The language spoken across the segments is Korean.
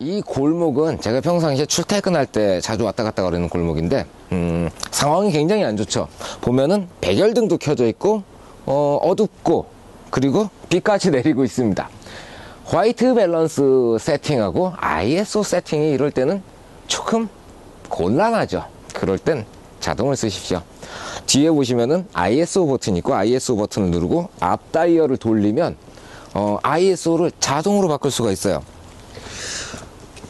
이 골목은 제가 평상시에 출퇴근할 때 자주 왔다 갔다 거리는 골목인데 음, 상황이 굉장히 안 좋죠. 보면은 백열등도 켜져 있고 어, 어둡고 그리고 비까지 내리고 있습니다. 화이트 밸런스 세팅하고 ISO 세팅이 이럴 때는 조금 곤란하죠. 그럴 땐 자동을 쓰십시오. 뒤에 보시면은 ISO 버튼이 있고 ISO 버튼을 누르고 앞 다이얼을 돌리면 어, ISO를 자동으로 바꿀 수가 있어요.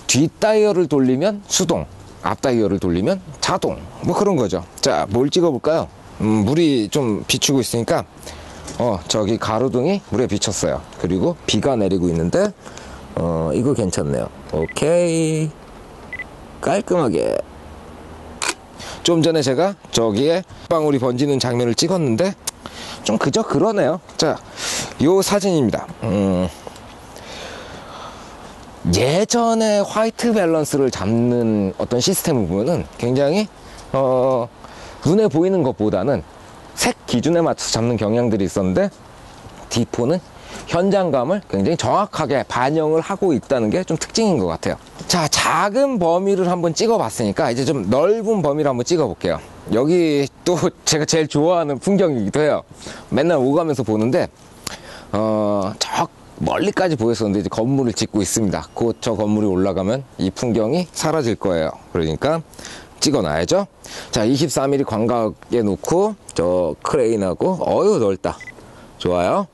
뒷 다이얼을 돌리면 수동, 앞 다이얼을 돌리면 자동. 뭐 그런 거죠. 자, 뭘 찍어 볼까요? 음, 물이 좀 비추고 있으니까 어, 저기 가로등이 물에 비쳤어요. 그리고 비가 내리고 있는데 어, 이거 괜찮네요. 오케이. 깔끔하게. 좀 전에 제가 저기에 방울이 번지는 장면을 찍었는데 좀 그저 그러네요. 자, 요 사진입니다. 음, 예전에 화이트 밸런스를 잡는 어떤 시스템을 보면은 굉장히 어, 눈에 보이는 것보다는 색 기준에 맞춰서 잡는 경향들이 있었는데 D4는 현장감을 굉장히 정확하게 반영을 하고 있다는 게 좀 특징인 것 같아요. 자, 작은 범위를 한번 찍어 봤으니까 이제 좀 넓은 범위를 한번 찍어 볼게요. 여기 또 제가 제일 좋아하는 풍경이기도 해요. 맨날 오가면서 보는데, 어, 저 멀리까지 보였었는데 이제 건물을 짓고 있습니다. 곧 저 건물이 올라가면 이 풍경이 사라질 거예요. 그러니까 찍어 놔야죠. 자, 23mm 광각에 놓고 저 크레인하고 어유 넓다. 좋아요.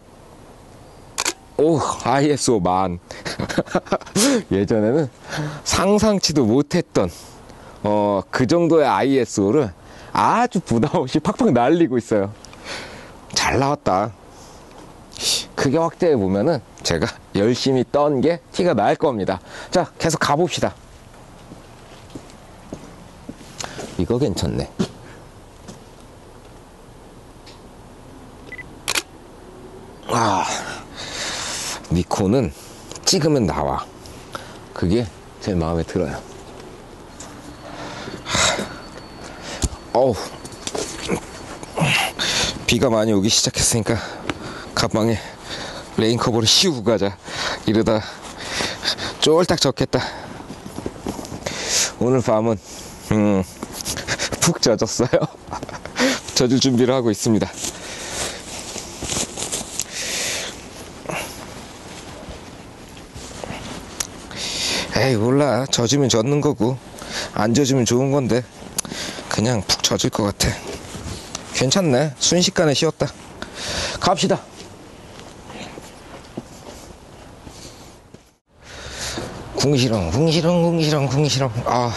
오, ISO 만. 예전에는 상상치도 못했던, 어, 그 정도의 ISO를 아주 부담 없이 팍팍 날리고 있어요. 잘 나왔다. 크게 확대해 보면은 제가 열심히 떤 게 티가 날 겁니다. 자, 계속 가봅시다. 이거 괜찮네. 아, 니콘은 찍으면 나와. 그게 제 마음에 들어요. 하, 어우, 비가 많이 오기 시작했으니까 가방에 레인커버를 씌우고 가자. 이러다 쫄딱 젖겠다. 오늘 밤은 음, 푹 젖었어요. 젖을 준비를 하고 있습니다. 에이 몰라 젖으면 젖는 거고 안 젖으면 좋은 건데 그냥 푹 젖을 것 같아 괜찮네 순식간에 쉬었다 갑시다 궁시렁 궁시렁 궁시렁 궁시렁. 아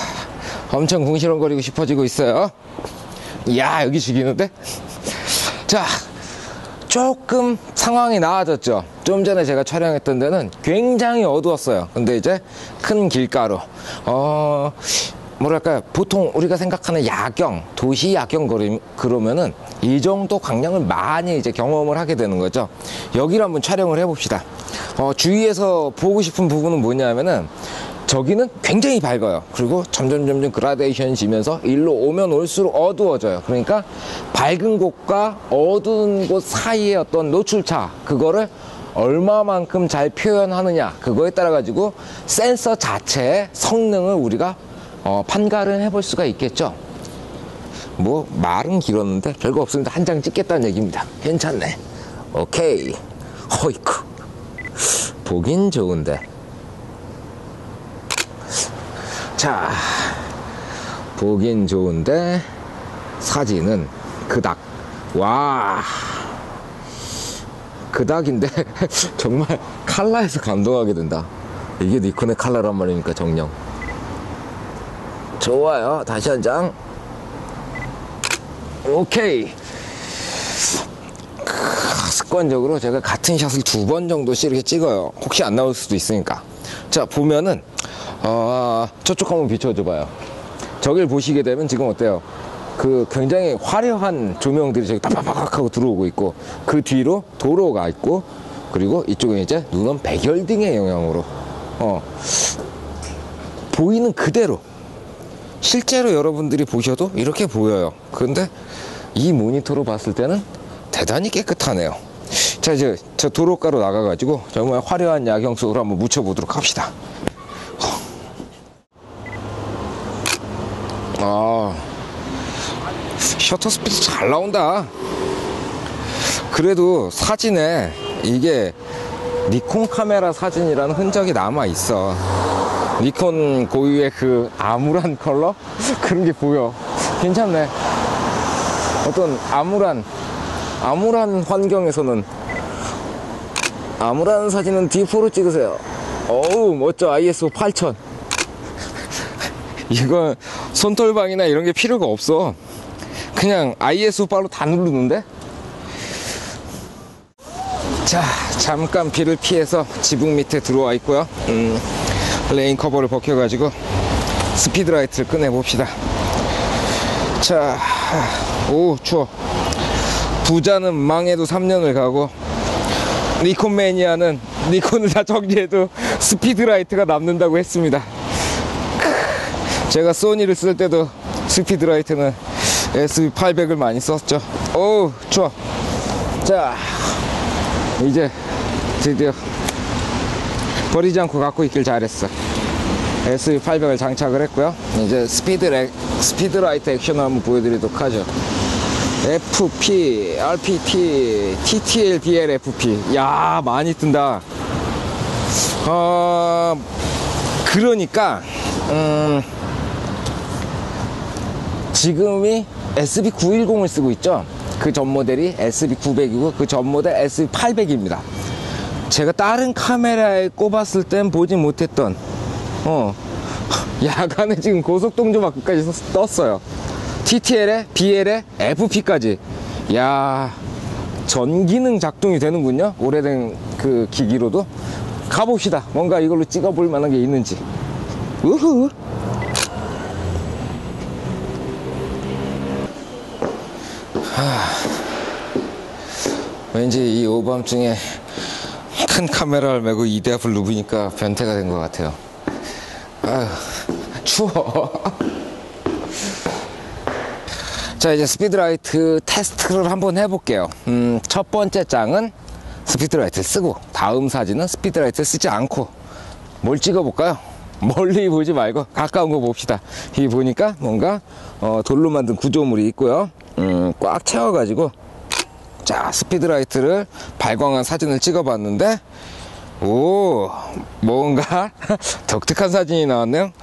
엄청 궁시렁거리고 싶어지고 있어요. 이야 여기 죽이는데? 자 조금 상황이 나아졌죠. 좀 전에 제가 촬영했던 데는 굉장히 어두웠어요. 근데 이제 큰 길가로. 어 뭐랄까 보통 우리가 생각하는 야경 도시 야경 거리 그러면은 이 정도 광량을 많이 이제 경험을 하게 되는 거죠 여기를 한번 촬영을 해봅시다 어, 주위에서 보고 싶은 부분은 뭐냐면은 저기는 굉장히 밝아요. 그리고 점점 점점 그라데이션이 지면서 일로 오면 올수록 어두워져요. 그러니까 밝은 곳과 어두운 곳 사이의 어떤 노출차 그거를 얼마만큼 잘 표현하느냐 그거에 따라 가지고 센서 자체의 성능을 우리가 어, 판가를 해볼 수가 있겠죠. 뭐 말은 길었는데 별거 없습니다. 한 장 찍겠다는 얘기입니다. 괜찮네. 오케이. 허이쿠. 보긴 좋은데. 자, 보긴 좋은데 사진은 그닥. 와. 그닥인데 정말 칼라에서 감동하게 된다. 이게 니콘의 칼라란 말입니까, 정령. 좋아요. 다시 한 장. 오케이. 습관적으로 제가 같은 샷을 두 번 정도씩 이렇게 찍어요. 혹시 안 나올 수도 있으니까. 자, 보면은, 어, 저쪽 한번 비춰줘 봐요. 저길 보시게 되면 지금 어때요? 그 굉장히 화려한 조명들이 저기 빡빡빡 하고 들어오고 있고, 그 뒤로 도로가 있고, 그리고 이쪽에 이제 눈은 백열등의 영향으로, 어, 보이는 그대로, 실제로 여러분들이 보셔도 이렇게 보여요. 근데 이 모니터로 봤을 때는 대단히 깨끗하네요. 자 이제 저 도로가로 나가 가지고 정말 화려한 야경 속으로 한번 묻혀 보도록 합시다. 아 셔터 스피드 잘 나온다. 그래도 사진에 이게 니콘 카메라 사진이라는 흔적이 남아 있어. 니콘 고유의 그 암울한 컬러? 그런 게 보여. 괜찮네. 어떤 암울한, 암울한 환경에서는 암울한 사진은 D4로 찍으세요. 어우, 멋져. ISO 8000. 이건 손떨방이나 이런 게 필요가 없어. 그냥 ISO 바로 다 누르는데? 자, 잠깐 비를 피해서 지붕 밑에 들어와 있고요. 음, 레인 커버를 벗겨가지고 스피드라이트를 꺼내봅시다. 자, 오, 추워. 부자는 망해도 3년을 가고, 니콘 매니아는 니콘을 다 정리해도 스피드라이트가 남는다고 했습니다. 제가 소니를 쓸 때도 스피드라이트는 SB800을 많이 썼죠. 어우, 추워. 자, 이제 드디어 버리지 않고 갖고 있길 잘했어. SB800을 장착을 했고요. 이제 스피드 렉, 스피드라이트 액션을 한번 보여드리도록 하죠. FP, RPT, TTL, BLFP. 야, 많이 뜬다. 어, 그러니까, 음, 지금이 SB910을 쓰고 있죠. 그 전 모델이 SB900이고 그 전 모델 SB800입니다. 제가 다른 카메라에 꼽았을 땐 보지 못했던 어 야간에 지금 고속동조 마크까지 떴어요. TTL에 BL에 FP까지. 야 전기능 작동이 되는군요. 오래된 그 기기로도 가봅시다. 뭔가 이걸로 찍어볼 만한 게 있는지. 우후. 왠지 이 오밤중에 큰 카메라를 메고 이대 앞을 누비니까 변태가 된 것 같아요. 아휴, 추워. 자, 이제 스피드라이트 테스트를 한번 해볼게요. 음, 첫 번째 장은 스피드라이트 쓰고, 다음 사진은 스피드라이트 쓰지 않고, 뭘 찍어볼까요? 멀리 보지 말고 가까운 거 봅시다. 이 보니까 뭔가 어, 돌로 만든 구조물이 있고요. 음, 꽉 채워가지고 자 스피드라이트를 발광한 사진을 찍어봤는데 오 뭔가 독특한 사진이 나왔네요.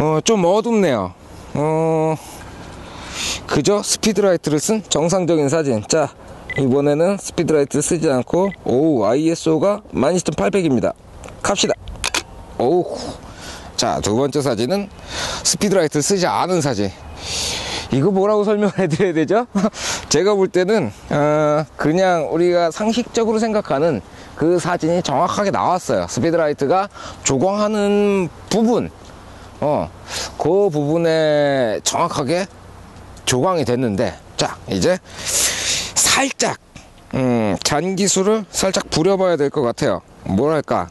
어, 좀 어둡네요. 어, 그저 스피드라이트를 쓴 정상적인 사진. 자 이번에는 스피드라이트 쓰지 않고 오 ISO가 12800입니다. 갑시다. 오우. 자, 두 번째 사진은 스피드라이트 쓰지 않은 사진. 이거 뭐라고 설명해 드려야 되죠? 제가 볼 때는, 어, 그냥 우리가 상식적으로 생각하는 그 사진이 정확하게 나왔어요. 스피드라이트가 조광하는 부분, 어, 그 부분에 정확하게 조광이 됐는데, 자, 이제 살짝, 음, 잔기술을 살짝 부려봐야 될 것 같아요. 뭐랄까.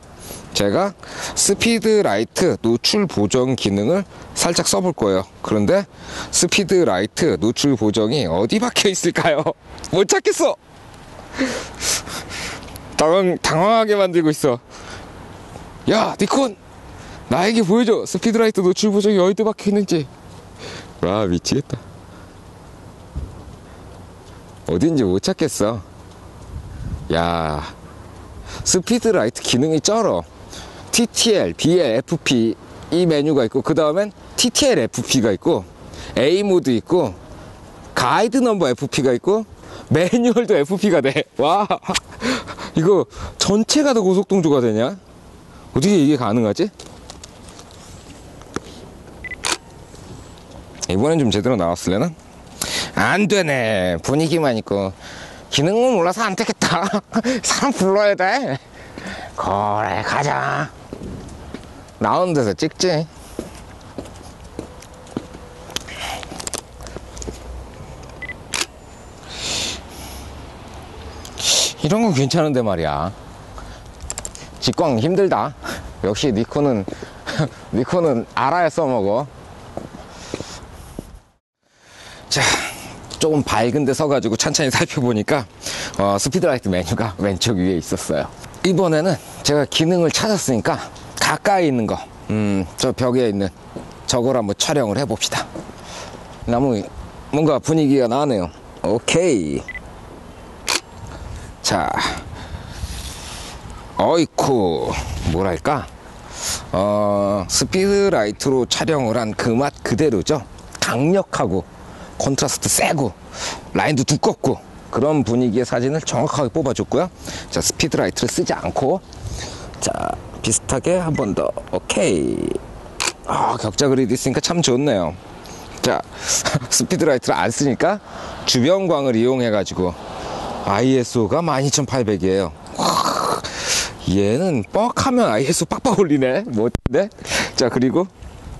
제가 스피드 라이트 노출 보정 기능을 살짝 써볼 거예요. 그런데 스피드 라이트 노출 보정이 어디 박혀 있을까요? 못 찾겠어. 당황, 당황하게 만들고 있어. 야, 니콘! 나에게 보여줘! 스피드 라이트 노출 보정이 어디 박혀 있는지. 와, 미치겠다. 어딘지 못 찾겠어. 야, 스피드 라이트 기능이 쩔어. TTL, BL, FP 이 메뉴가 있고 그 다음엔 TTL FP가 있고 A 모드 있고 가이드 넘버 FP가 있고 매뉴얼도 FP가 돼. 와 이거 전체가 다 고속동조가 되냐? 어떻게 이게 가능하지? 이번엔 좀 제대로 나왔을래나? 안 되네 분위기만 있고 기능은 몰라서 안 되겠다 사람 불러야 돼 그래 가자 나오는 데서 찍지. 이런 건 괜찮은데 말이야. 직광 힘들다. 역시 니콘은, 니콘은 알아야 써먹어. 자, 조금 밝은 데 서가지고 천천히 살펴보니까, 어, 스피드라이트 메뉴가 왼쪽 위에 있었어요. 이번에는 제가 기능을 찾았으니까 가까이 있는 거, 음, 저 벽에 있는 저걸 한번 촬영을 해봅시다. 나무 뭔가 분위기가 나네요. 오케이. 자, 어이쿠, 뭐랄까. 어, 스피드라이트로 촬영을 한 그 맛 그대로죠. 강력하고, 컨트라스트 세고, 라인도 두껍고, 그런 분위기의 사진을 정확하게 뽑아줬고요. 자, 스피드라이트를 쓰지 않고, 자, 비슷하게 한 번 더. 오케이. 아, 격자 그리드 있으니까 참 좋네요. 자, 스피드라이트를 안 쓰니까 주변광을 이용해 가지고 ISO가 12800이에요. 얘는 뻑하면 ISO 빡빡 올리네. 멋진데? 자, 그리고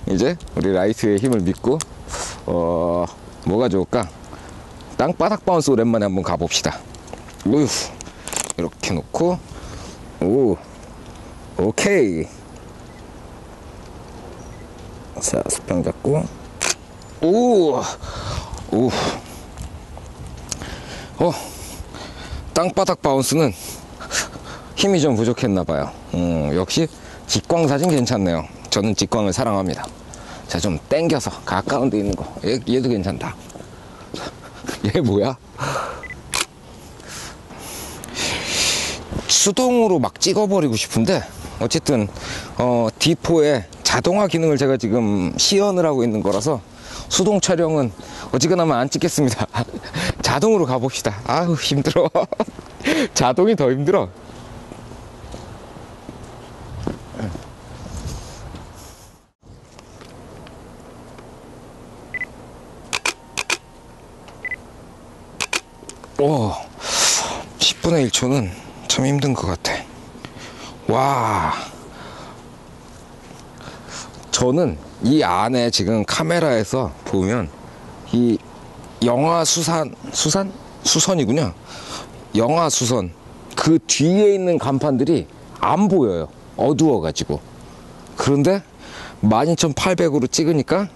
이제 우리 라이트의 힘을 믿고, 어, 뭐가 좋을까? 땅바닥 바운스 오랜만에 한번 가봅시다. 우유. 이렇게 놓고, 오, 오케이. 자, 수평 잡고, 오, 오, 어, 땅바닥 바운스는 힘이 좀 부족했나봐요. 음, 역시 직광 사진 괜찮네요. 저는 직광을 사랑합니다. 자, 좀 땡겨서 가까운 데 있는 거. 얘, 얘도 괜찮다. 얘 뭐야? 수동으로 막 찍어버리고 싶은데, 어쨌든, 어, D4에 자동화 기능을 제가 지금 시연을 하고 있는 거라서 수동 촬영은 어지간하면 안 찍겠습니다. 자동으로 가봅시다. 아우, 힘들어. 자동이 더 힘들어. 오, 10분의 1초는 참 힘든 것 같아. 와. 저는 이 안에 지금 카메라에서 보면 이 영화 수산, 수산? 수선이군요. 영화 수선. 그 뒤에 있는 간판들이 안 보여요. 어두워가지고. 그런데 12,800으로 찍으니까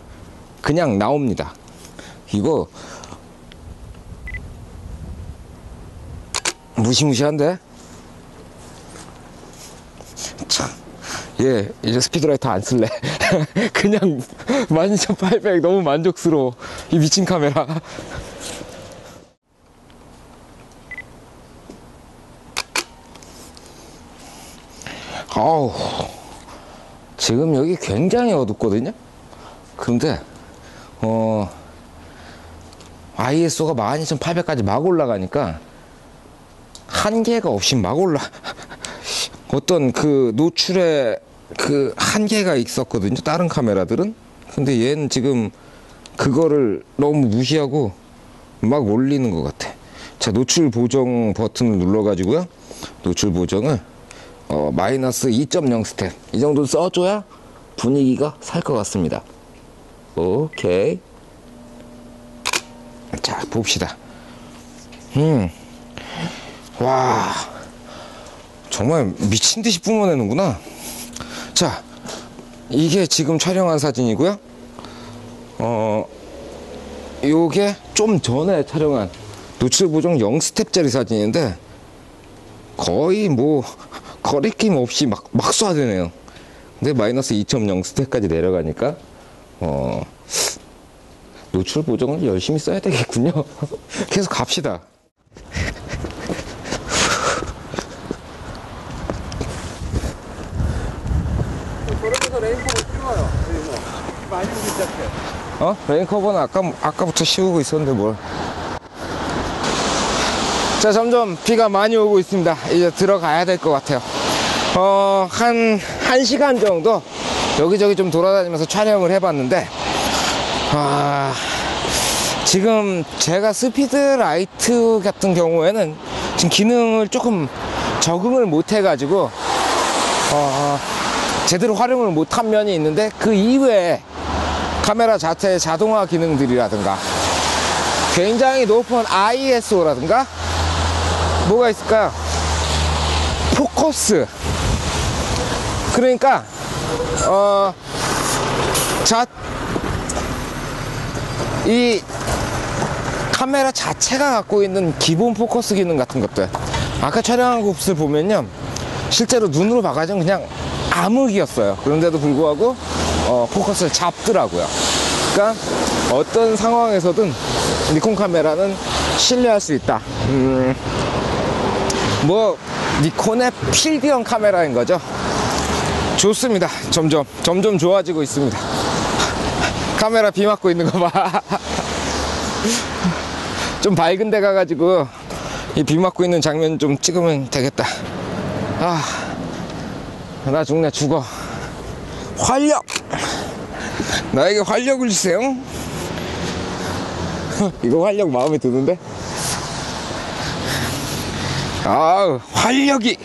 그냥 나옵니다. 이거 무시무시한데? 예, 이제 스피드라이터 안 쓸래. 그냥 12,800 너무 만족스러워. 이 미친 카메라. 아우, 지금 여기 굉장히 어둡거든요? 근데, 어, ISO가 12,800까지 막 올라가니까 한계가 없이 막 올라. 어떤 그 노출에 그 한계가 있었거든요. 다른 카메라들은. 근데 얘는 지금 그거를 너무 무시하고 막 올리는 것 같아. 자, 노출 보정 버튼을 눌러가지고요. 노출 보정을 어, 마이너스 2.0 스텝. 이 정도 써줘야 분위기가 살 것 같습니다. 오케이. 자, 봅시다. 음. 와 정말 미친 듯이 뿜어내는구나 자 이게 지금 촬영한 사진이고요. 어 요게 좀 전에 촬영한 노출 보정 0스텝짜리 사진인데 거의 뭐 거리낌 없이 막, 막 쏴대네요. 근데 마이너스 2.0 스텝까지 내려가니까 어 노출 보정을 열심히 써야 되겠군요. 계속 갑시다 레인보우 띄워요. 그래서 많이 시작해. 어? 레인커버는 아까, 아까부터 씌우고 있었는데 뭘. 자, 점점 비가 많이 오고 있습니다. 이제 들어가야 될 것 같아요. 어, 한, 한 시간 정도 여기저기 좀 돌아다니면서 촬영을 해봤는데, 아, 지금 제가 스피드 라이트 같은 경우에는 지금 기능을 조금 적응을 못 해가지고, 어, 제대로 활용을 못한 면이 있는데 그 이외에 카메라 자체의 자동화 기능들이라든가 굉장히 높은 ISO라든가 뭐가 있을까요? 포커스. 그러니까 어, 자, 이 카메라 자체가 갖고 있는 기본 포커스 기능 같은 것들. 아까 촬영한 곳을 보면요. 실제로 눈으로 봐가지고 그냥 암흑이었어요. 그런데도 불구하고 어, 포커스를 잡더라고요. 그러니까 어떤 상황에서든 니콘 카메라는 신뢰할 수 있다. 음, 뭐 니콘의 필드형 카메라인 거죠. 좋습니다. 점점 점점 좋아지고 있습니다. 카메라 비 맞고 있는 거 봐. 좀 밝은 데 가가지고 이 비 맞고 있는 장면 좀 찍으면 되겠다. 아, 나 죽네 죽어. 활력. 나에게 활력을 주세요. 이거 활력 마음에 드는데? 아우 활력이.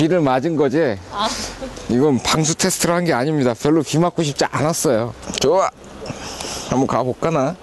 비를 맞은 거지. 이건 방수 테스트를 한 게 아닙니다. 별로 비 맞고 싶지 않았어요. 좋아. 한번 가볼까나?